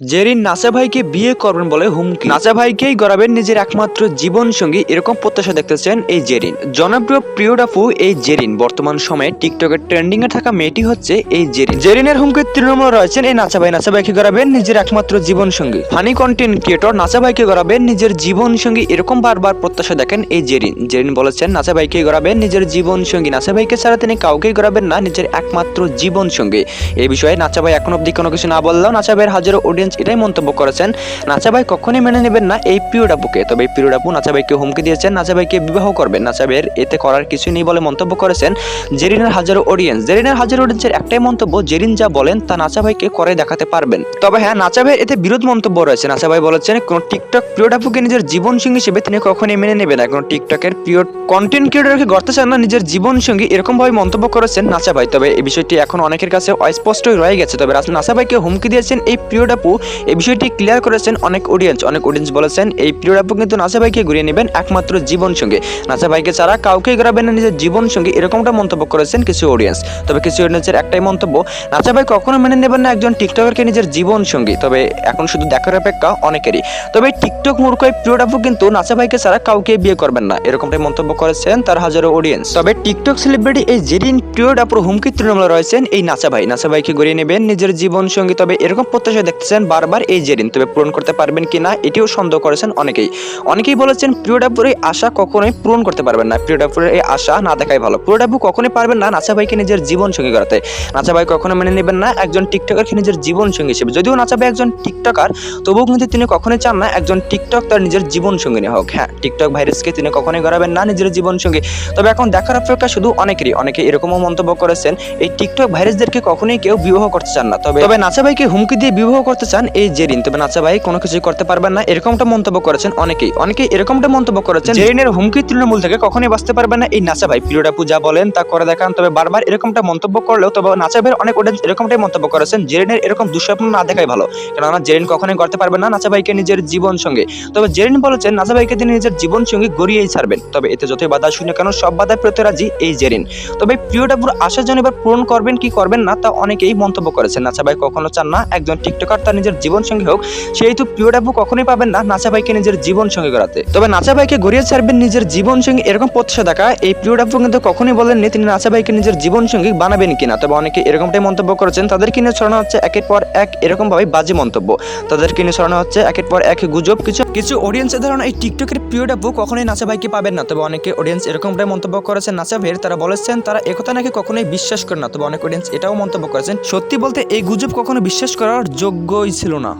Zerin NASA ভাইকে বিয়ে করবেন বলে হুমকি। নাসা ভাইকেই গড়াবেন নিজের একমাত্র জীবন সঙ্গী এরকম প্রত্যাশা দেখতেছেন এই জেরিন। জনপ্রিয় প্রিয় ডাফু এই জেরিন। বর্তমান সময়ে টিকটকের ট্রেন্ডিং এ থাকা মেয়েটি হচ্ছে এই জেরিন। জেরিনের হুমকির তৃণমূল রয়েছেন এই নাসা ভাই নাসা ভাইকে গড়াবেন নিজের একমাত্র জীবন সঙ্গী হানি কন্টেন্ট ক্রিয়েটর নাসা ভাইকে গড়াবেন নিজের জীবন সঙ্গী এরকম বারবার প্রত্যাশা দেখেন এই জেরিন। জেরিন বলেছেন নাসা ভাইকে গড়াবেন নিজের জীবন সঙ্গী নাসা ভাইকে ছাড়া তিনি কাউকেই গড়াবেন না, নিজের একমাত্র জীবন সঙ্গী এই বিষয়ে নাচা ভাই এখন অব্দি কোনো কিছু না বললেও নাচা ভাইয়ের হাজারো অডিয়েন্স এটাই মন্তব্য করেছেন, নাচা ভাই কখনোই মেনে নেবেন না এই প্রিয় ডাপুকে তবে এই প্রিয় ডাপু নাচা ভাইকে হুমকি দিয়েছেন, নাচা ভাইকে বিবাহ করবেন। নাচা ভাইয়ের এতে করার কিছু নেই বলে মন্তব্য করেছেন জেরিনের হাজারো অডিয়েন্স। জেরিনের হাজারো অডিয়েন্সের একটাই মন্তব্য, জেরিন যা বলেন তা নাচা ভাইকে করে দেখাতে পারবেন। তবে হ্যাঁ নাচা ভাইয়ের এতে বিরোধ মন্তব্য রয়েছে। নাচা ভাই বলেছেন, কোন টিকটক প্রিয় ডাপুকে নিজের জীবন সঙ্গী হিসেবে তিনি কখনই মেনে নেবেন না। কোন টিকটকের প্রিয় কন্টেন্ট ক্রিয়েটরকে গড়তে চান না, নিজের জীবন সঙ্গী এরকম ভাবে মন্তব্য করেছেন নাচা ভাই। তবে এই বিষয়টি এখন অনেকের কাছে অস্পষ্টই রয়ে গেছে। তবে ভাইকে হুমকি দিয়েছেন এই প্রিয় ডাপু এই বিষয়টি ক্লিয়ার করেছেন অনেক অডিয়েন্স অনেক অডিয়েন্স বলেছেন, এই প্রিয় ডাপু কিন্তু নাসা ভাইকে ঘুরিয়ে নেবেন একমাত্র জীবন সঙ্গী। নাসা ভাইকে ছাড়া কাউকে গড়াবেন না, নিজের জীবন সঙ্গী, এরকমটা মন্তব্য করেছেন কিছু অডিয়েন্স তবে কিছু অডিয়েন্সের একটাই মন্তব্য নাচা ভাই কখনো মেনে নেবেন না একজন টিকটকারকে নিজের জীবন সঙ্গী, তবে এখন শুধু দেখার অপেক্ষা অনেকেরই। তবে টিকটক মূর্খ প্রিয় ডাপু কিন্তু নাচা ভাইকে ছাড়া কাউকে বিয়ে করবেন না, এরকমটাই মন্তব্য করেছেন তার হাজারো অডিয়েন্স তবে টিকটক সেলিব্রিটি এই জেরিন প্রিয় ডাপুর হুমকি তৃণমূলে রয়েছেন এই নাচা ভাই। নাচা ভাইকে ঘুরিয়ে নেবেন নিজের জীবন সঙ্গী, তবে এরকম প্রত্যাশা দেখতেছেন বারবার এই জেরিন, তবে পূরণ করতে পারবেন কি না এটিও সন্দেহ করেছেন অনেকেই। অনেকেই বলেছেন প্রিয় ডাপুর এই আশা কখনোই পূরণ করতে পারবেন না। প্রিয় ডাপুরের এই আশা না দেখাই ভালো। প্রিয় ডাপু কখনোই পারবেন না নাচা ভাইকে নিজের জীবন সঙ্গী করাতে। নাচা ভাই কখনো মেনে নেবেন না একজন টিকটকারকে নিজের জীবন সঙ্গী হিসেবে। যদিও নাচা ভাই একজন টিকটকার, তবুও কিন্তু তিনি কখনোই চান না একজন টিকটক তার নিজের জীবন সঙ্গী হোক। হ্যাঁ টিকটক ভাইরাসকে তিনি কখনোই গড়াবেন না নিজের জীবন সঙ্গী। তবে এখন দেখার অপেক্ষা শুধু অনেকেরই। অনেকে এরকমও মন্তব্য করেছেন, এই টিকটক ভাইরাসদেরকে কখনোই কেউ বিবাহ করতে চান না। তবে তবে নাচা ভাইকে হুমকি দিয়ে বিবাহ করতে চান, এই জেরিন তবে নাচা ভাই কোনো কিছুই করতে পারবেন না। এরকমটা মন্তব্য করেছেন অনেকেই। অনেকেই এরকমটা মন্তব্য করেছেন জেরিনের হুমকি তৃণমূল থেকে কখনোই বাঁচতে পারবেন না। এই নাচা ভাই প্রিয়টা পূজা বলেন তা করে দেখান, তবে বারবার এরকমটা মন্তব্য করলেও তবে নাচা ভাইয়ের অনেক অডিয়েন্স এরকমটাই মন্তব্য করেছেন জেরিনের এরকম দুঃস্বপ্ন না দেখাই ভালো। কেননা জেরিন কখনোই করতে পারবেন না নাচা ভাইকে নিজের জীবন সঙ্গে। তবে জেরিন বলেছেন, নাচা ভাইকে তিনি নিজের জীবন সঙ্গে গড়িয়েই ছাড়বেন। তবে এতে যতই বাধা শুনে কেন সব বাধায় প্রতি রাজি এই জেরিন তবে প্রিয়টা পুরো আশা জন এবার পূরণ করবেন, কি করবেন না, তা অনেকেই মন্তব্য করেছেন। নাচা ভাই কখনো চান না একজন টিকটকার তার নিজের জীবন সঙ্গী হোক সেহেতু প্রিয় ডাবু কখনোই পাবেন না নাচা ভাইকে নিজের জীবন সঙ্গী করাতে। তবে নাচা ভাইকে গড়িয়ে ছাড়বেন নিজের জীবন সঙ্গী এরকম প্রত্যাশা দেখা এই প্রিয় ডাবু কিন্তু কখনোই বলেননি তিনি নাচা ভাইকে নিজের জীবন সঙ্গী বানাবেন কিনা। তবে অনেকে এরকমটাই মন্তব্য করেছেন, তাদেরকে নিয়ে ছড়ানো হচ্ছে একের পর এক এরকম ভাবে বাজে মন্তব্য। তাদেরকে নিয়ে ছড়ানো হচ্ছে একের পর এক গুজব। কিছু কিছু অডিয়েন্সের ধারণা এই টিকটকের প্রিয় ডাবু কখনোই নাচা ভাইকে পাবেন না। তবে অনেকে অডিয়েন্স এরকমটাই মন্তব্য করেছেন, নাচা ভাইয়ের তারা বলেছেন, তারা একথা নাকি কখনোই বিশ্বাস করে না। তবে অনেক অডিয়েন্স এটাও মন্তব্য করেছেন, সত্যি বলতে এই গুজব কখনো বিশ্বাস করার যোগ্যই ছিল না।